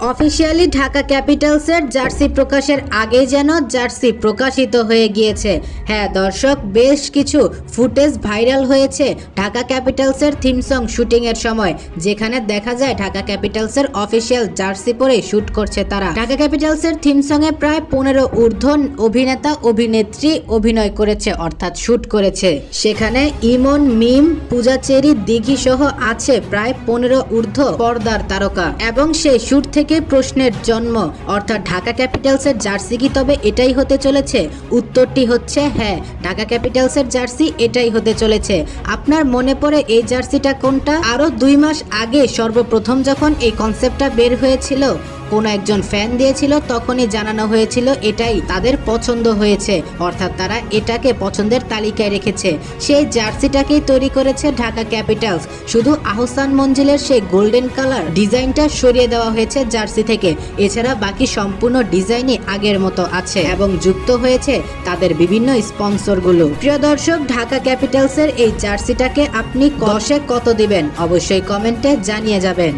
Officially Dhaka ক্যাপিটালসের jersey প্রকাশের আগে যেন জার্সি প্রকাশিত হয়ে গিয়েছে। হ্যাঁ দর্শক, বেশ কিছু ফুটেজ ভাইরাল হয়েছে ঢাকা ক্যাপিটালসের থিম সং শুটিংয়ের সময়, যেখানে দেখা যায় ঢাকা ক্যাপিটালসের অফিসিয়াল জার্সি পরে শুট করছে তারা। ঢাকা ক্যাপিটালসের থিম সঙ্গে প্রায় পনেরো ঊর্ধ্ব অভিনেতা, অভিনেত্রী অভিনয় করেছে, অর্থাৎ শুট করেছে। সেখানে ইমন, মিম, পূজা চেরি, দিঘি সহ আছে প্রায় পনেরো ঊর্ধ্ব পর্দার তারকা। এবং সেই শুট থেকে প্রশ্নের জন্ম। অর্থাৎ ঢাকা ক্যাপিটালসের জার্সি কি? তবে এটাই হতে চলেছে। উত্তরটি হচ্ছে হ্যাঁ ঢাকা ক্যাপিটালসের জার্সি এটাই হতে চলেছে। আপনার মনে পড়ে এই জার্সিটা কোনটা? আরও দুই মাস আগে সর্বপ্রথম যখন এই কনসেপ্টটা বের হয়েছিল কোনো একজন ফ্যান দিয়েছিল, তখনই জানানো হয়েছিল এটাই তাদের পছন্দ হয়েছে। অর্থাৎ তারা এটাকে পছন্দের তালিকায় রেখেছে। সেই জার্সিটাকেই তৈরি করেছে ঢাকা ক্যাপিটালস। শুধু আহসান মঞ্জিলের সেই গোল্ডেন কালার ডিজাইনটা সরিয়ে দেওয়া হয়েছে জার্সি থেকে। এছাড়া বাকি সম্পূর্ণ ডিজাইনই আগের মতো আছে এবং যুক্ত হয়েছে তাদের বিভিন্ন স্পন্সরগুলো। প্রিয় দর্শক, ঢাকা ক্যাপিটালসের এই জার্সিটাকে আপনি কষে কত দিবেন? অবশ্যই কমেন্টে জানিয়ে যাবেন।